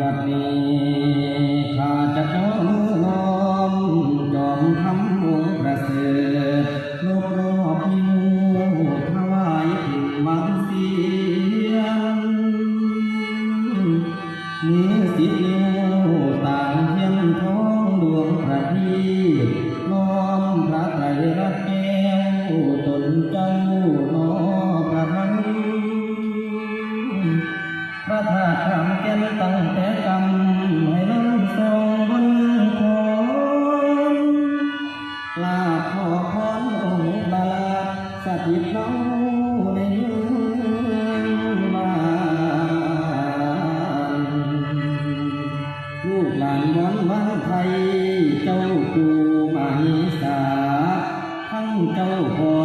บัดนี้ข้าจะขอมือน้อมจอมทำวงประเสริฐรบรอบพิมูถวายผินมังเสียงมือสิบนิ้วต่างเทียนทองดวงประทีน้อมพระไตรรัตน์แก้วตนเจ้าน้อ คำแก้มตั้งแต่กำให้น้ำทรงบนคอนลาขอพรองค์บาลาสถิตเนาในเมืองบานลูกหลานม้อนวันไทย เจ้ากูมานิสาทั้งเจ้าพ่อ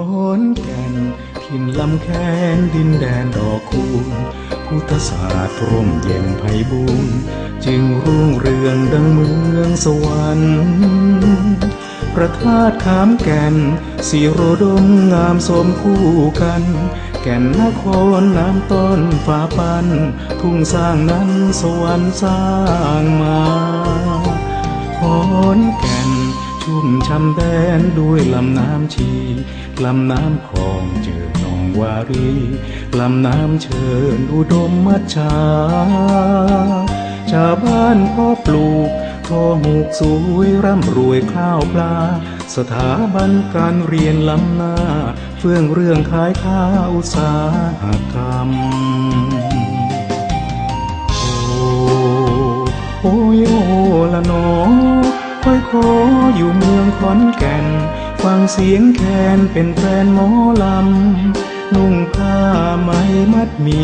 อนแก่นทินลำแค้นดินแดนดอกคูณพุทธศาสตร์ร่มเย็นไพบูรณ์จึงรุ่งเรืองดังเมืองสวรรค์พระธาตุขามแก่นสีโรดมงามสมคู่กัน แก่นนครน้ำต้นฟ้าปัน ทุ่งสร้างนั้นสวรรค์สร้างมาขอนแก่น ชุ่มช่ำแดนด้วยลำน้ำชี ลำน้ำคลองเจอหนองวารี ลำน้ำเชิญอุดมมัชชา ชาวบ้านพ่อปลูกทอหูกสวยร่ำรวยข้าวปลา สถาบันการเรียนล้ำหน้า เฟื่องเรื่องขายข้าวอุตสาหกรรม โอ้โอ้ย อยขออยู่เมืองขอนแก่น ฟังเสียงแคนเป็นแฟนหมอลำ นุ่งผ้าไหมมัดมี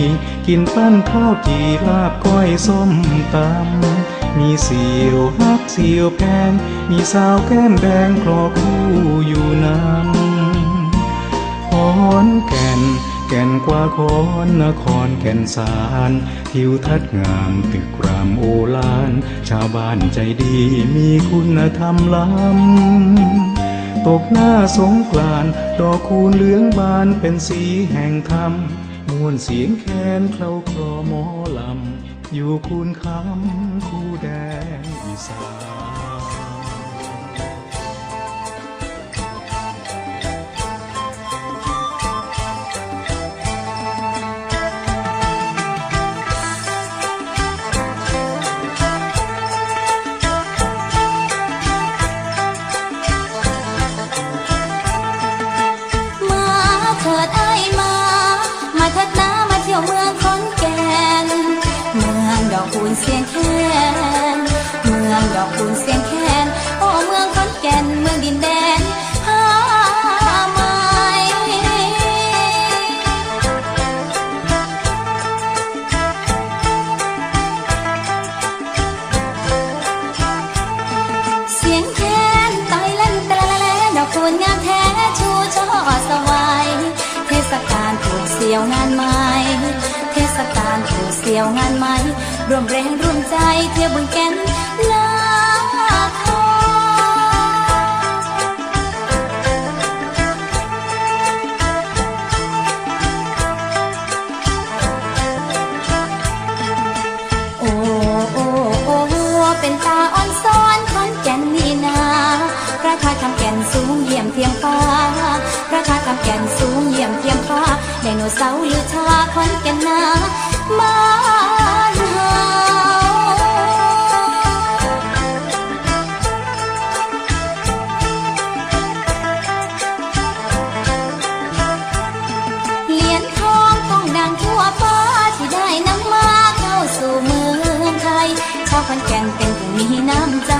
กินปั้นข้าวจีลาบก้อยส้มตำ มีเสียวฮักเสียวแพงมีสาวแก้มแดงคลอคู่อยู่นั้นขอนแก่น แก่นกว่าขอนนครแก่นสารทิวทัศน์งามตึกรามโอฬารชาวบ้านใจดีมีคุณธรรมล้ำตกหน้าสงกรานต์ดอกคูณเหลืองบานเป็นสีแห่งธรรมมวลเสียงแคนเคล้าคลอหมอลำ อยู่คูณคำคู่แดนอีสาน สี่ยวงานไม้เทศกาลผูกเสี่ยวงานไม้รวมแรงรวมใจเที่ยวบึงแก่นลาทอโอ้โอ้โอ้เป็นตาอ่อนซ้อนขอนแก่นนี่นาพระธาตุคำแก่นสูงเยี่ยมเทียมฟ้า เสาร์ลือชาขอนแก่นนาบ้านเฮาเหรียญทองต้องดังทั่วฟ้าที่ได้นำมาเข้าสู่เมืองไทย ชาวขอนแก่นเป็นผู้มีน้ำใจ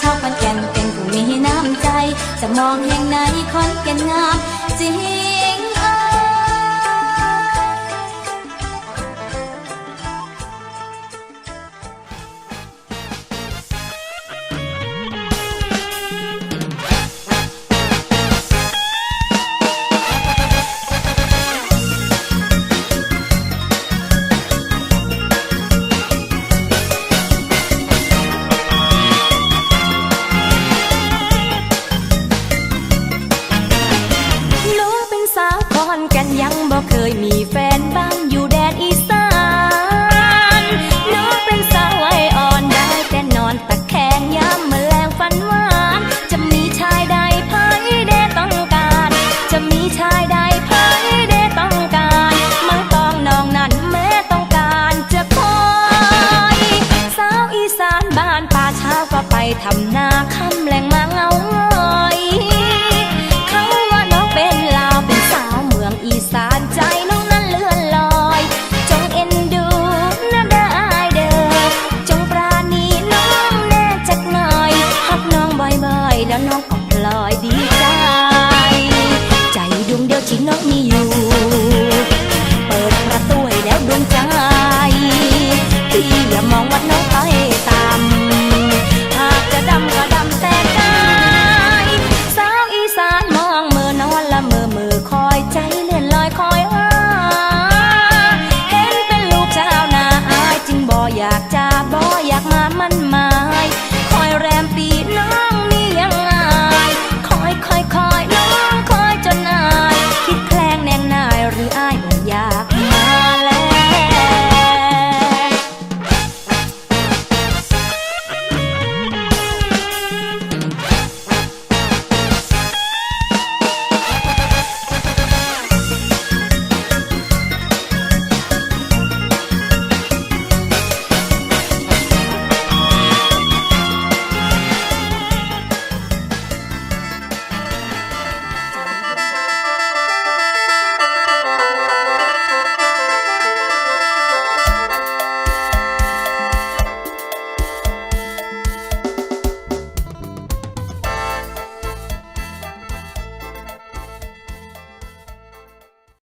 ชาวขอนแก่นเป็นผู้มีน้ำใจ จะมองแห่งไหนขอนแก่นงามจริง ทำนาคำแรงมาเงา